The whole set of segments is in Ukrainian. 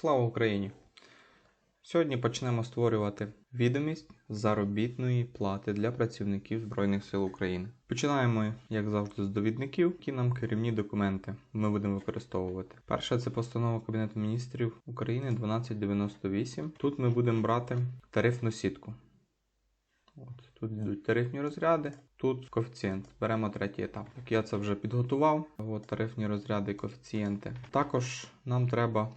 Слава Україні! Сьогодні почнемо створювати відомість заробітної плати для працівників Збройних сил України. Починаємо, як завжди, з довідників, які нам керівні документи ми будемо використовувати. Перша це постанова Кабінету міністрів України 1298. Тут ми будемо брати тарифну сітку. От, тут йдуть тарифні розряди, тут коефіцієнт. Беремо третій етап. Так я це вже підготував. От тарифні розряди і коефіцієнти. Також нам треба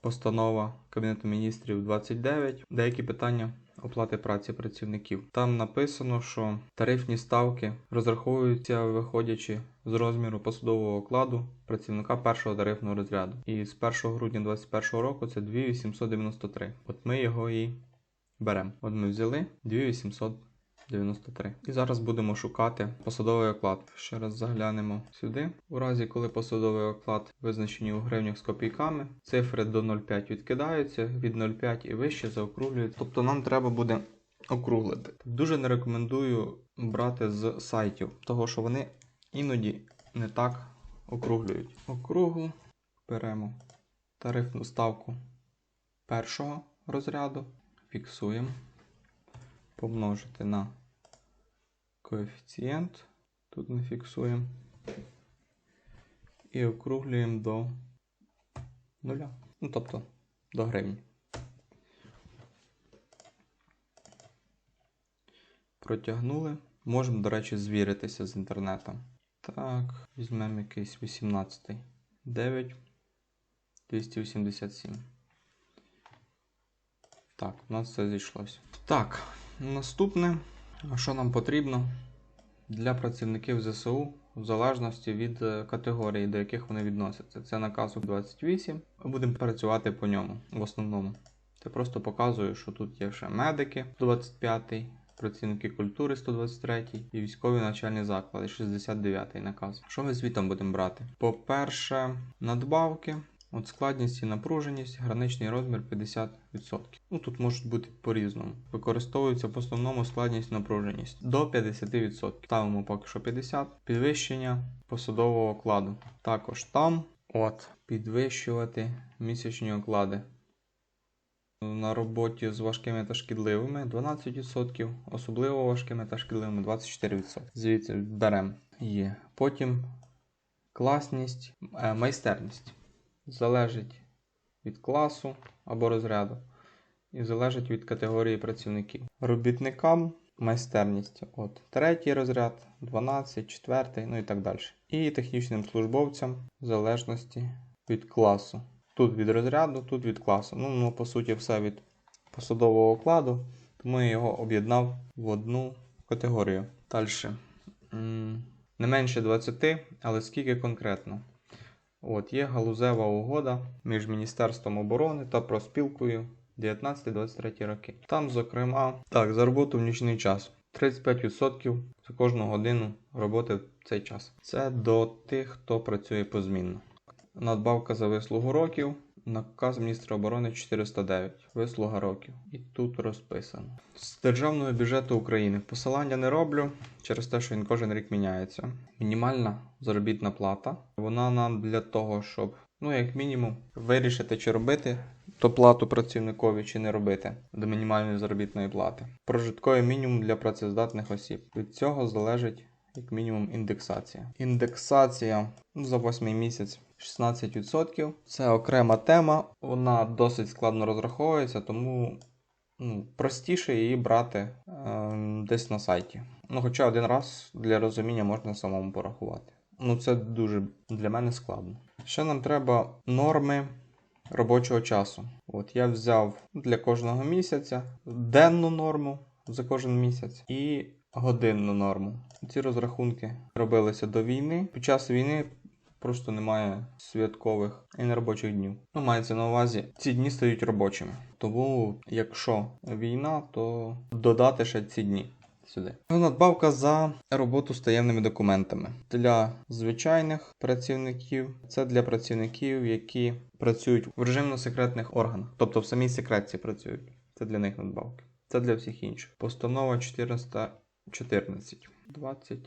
постанова Кабінету міністрів 29. Деякі питання оплати праці працівників. Там написано, що тарифні ставки розраховуються виходячи з розміру посадового окладу працівника першого тарифного розряду. І з 1 грудня 2021 року це 2893. От ми його і беремо. От ми взяли 2893. І зараз будемо шукати посадовий оклад. Ще раз заглянемо сюди. У разі, коли посадовий оклад визначені у гривнях з копійками, цифри до 0,5 відкидаються, від 0,5 і вище заокруглюються. Тобто нам треба буде округлити. Дуже не рекомендую брати з сайтів, того що вони іноді не так округлюють. Округу беремо тарифну ставку першого розряду, фіксуємо, помножити на коефіцієнт, тут ми фіксуємо, і округлюємо до нуля, ну тобто до гривні. Протягнули. Можемо, до речі, звіритися з інтернетом. Так, візьмемо якийсь 18. 9. 287. Так, у нас все зійшлося. Так, наступне, що нам потрібно для працівників ЗСУ в залежності від е, категорії, до яких вони відносяться. Це наказ 28. Ми будемо працювати по ньому в основному. Це просто показує, що тут є ще медики 25 працівники культури 123 і військові навчальні заклади 69 наказ. Що ми звітом будемо брати? По-перше, надбавки. От складність і напруженість, граничний розмір 50%. Ну тут можуть бути по-різному. Використовується в основному складність напруженість до 50%. Ставимо поки що 50%. Підвищення посадового окладу. Також там от підвищувати місячні оклади. На роботі з важкими та шкідливими 12%, особливо важкими та шкідливими 24%. Звідси беремо є. Потім класність, е, майстерність залежить від класу або розряду і залежить від категорії працівників. Робітникам майстерність от третій розряд, 12, четвертий, ну і так далі. І технічним службовцям в залежності від класу. Тут від розряду, тут від класу. Ну, ну по суті, все від посадового окладу, тому я його об'єднав в одну категорію. Далі. Не менше 20, але скільки конкретно? От, Є галузева угода між Міністерством оборони та проспілкою 19-23 роки. Там, зокрема, так, за роботу в нічний час. 35% за кожну годину роботи в цей час. Це до тих, хто працює позмінно. Надбавка за вислугу років. Наказ міністра оборони 409. Вислуга років. І тут розписано. З державного бюджету України посилання не роблю через те, що він кожен рік міняється. Мінімальна заробітна плата. Вона нам для того, щоб, ну, як мінімум, вирішити, чи робити то плату працівникові, чи не робити до мінімальної заробітної плати. Прожитковий мінімум для працездатних осіб. Від цього залежить. Як мінімум індексація. Індексація ну, за 8 місяць 16%. Це окрема тема, вона досить складно розраховується, тому ну, простіше її брати е, десь на сайті. Ну, Хоча один раз для розуміння можна самому порахувати. Ну, це дуже для мене складно. Ще нам треба норми робочого часу. От Я взяв для кожного місяця денну норму за кожен місяць і годинну норму. Ці розрахунки робилися до війни. Під час війни просто немає святкових і неробочих днів. Ну, мається на увазі, ці дні стають робочими. Тому, якщо війна, то додати ще ці дні. Сюди. Надбавка за роботу з таємними документами. Для звичайних працівників це для працівників, які працюють в режимно-секретних органах, тобто в самій секретці працюють. Це для них надбавки. Це для всіх інших. Постанова 414, 20,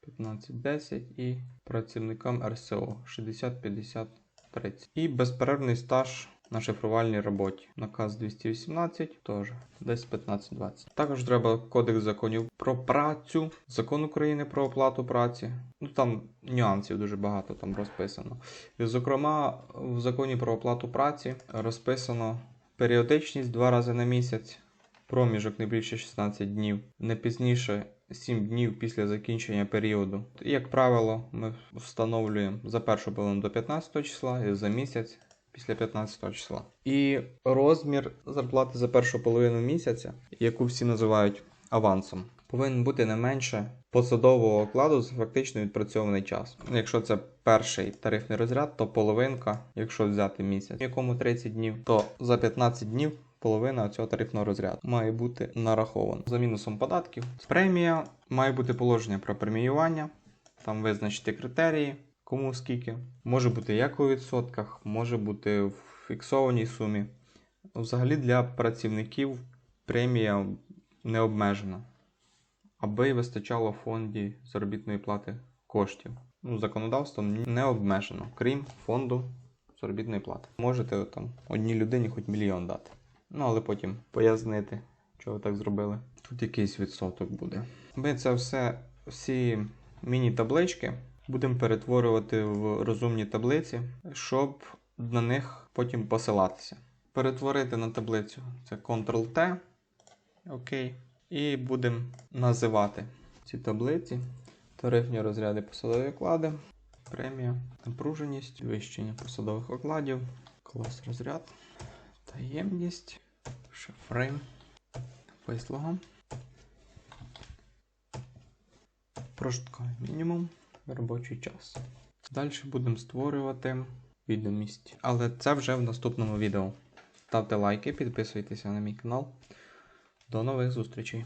15, 10 і працівникам РСО 60, 50, 30. І безперервний стаж на шифрувальній роботі. Наказ 218 теж десь 15-20. Також треба кодекс законів про працю, закон України про оплату праці. Ну там нюансів дуже багато там розписано. І, зокрема, в законі про оплату праці розписано періодичність два рази на місяць, проміжок не більше 16 днів, не пізніше 7 днів після закінчення періоду. Як правило, ми встановлюємо за першу половину до 15 числа і за місяць після 15 числа. І розмір зарплати за першу половину місяця, яку всі називають авансом, повинен бути не менше посадового окладу за фактично відпрацьований час. Якщо це перший тарифний розряд, то половинка, якщо взяти місяць, в якому 30 днів, то за 15 днів. Половина цього тарифного розряду має бути нарахована за мінусом податків. Премія має бути положення про преміювання, там визначити критерії, кому скільки. Може бути як у відсотках, може бути в фіксованій сумі. Взагалі для працівників премія не обмежена, аби вистачало фонді заробітної плати коштів. Ну, законодавством не обмежено, крім фонду заробітної плати. Можете там одній людині хоч мільйон дати. Ну, але потім пояснити, чого ви так зробили. Тут якийсь відсоток буде. Ми це все, всі міні-таблички будемо перетворювати в розумні таблиці, щоб на них потім посилатися. Перетворити на таблицю це Ctrl-T. Окей. І будемо називати ці таблиці. Тарифні розряди посадові оклади, премія, напруженість, вищення посадових окладів, клас розряд, таємність, шифри, вислуга, прожитковий мінімум, робочий час. Далі будемо створювати відомість. Але це вже в наступному відео. Ставте лайки, підписуйтеся на мій канал. До нових зустрічей!